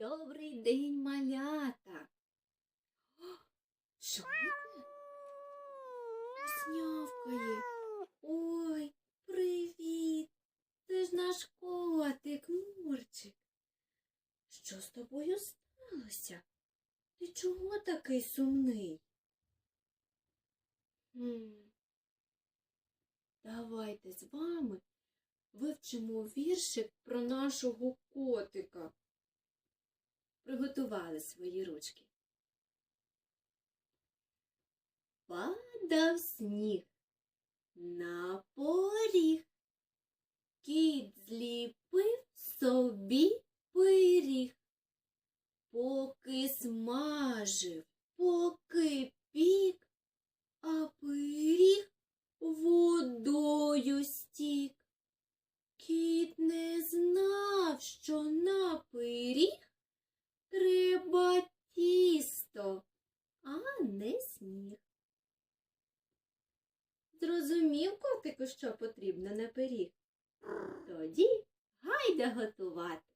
Добрий день, малята. Чуєте? Снявкає. Ой, привіт. Це ж наш котик, Мурчик. Що з тобою сталося? Ти чого такий сумний? Хм. Давайте з вами вивчимо віршик про нашого котика. Приготували свої ручки. Падав сніг на поріг. Кіт зліпив собі пиріг. Поки смажив, поки не сніг. Зрозумів, котику, що потрібно на пиріг? Тоді гайда готувати.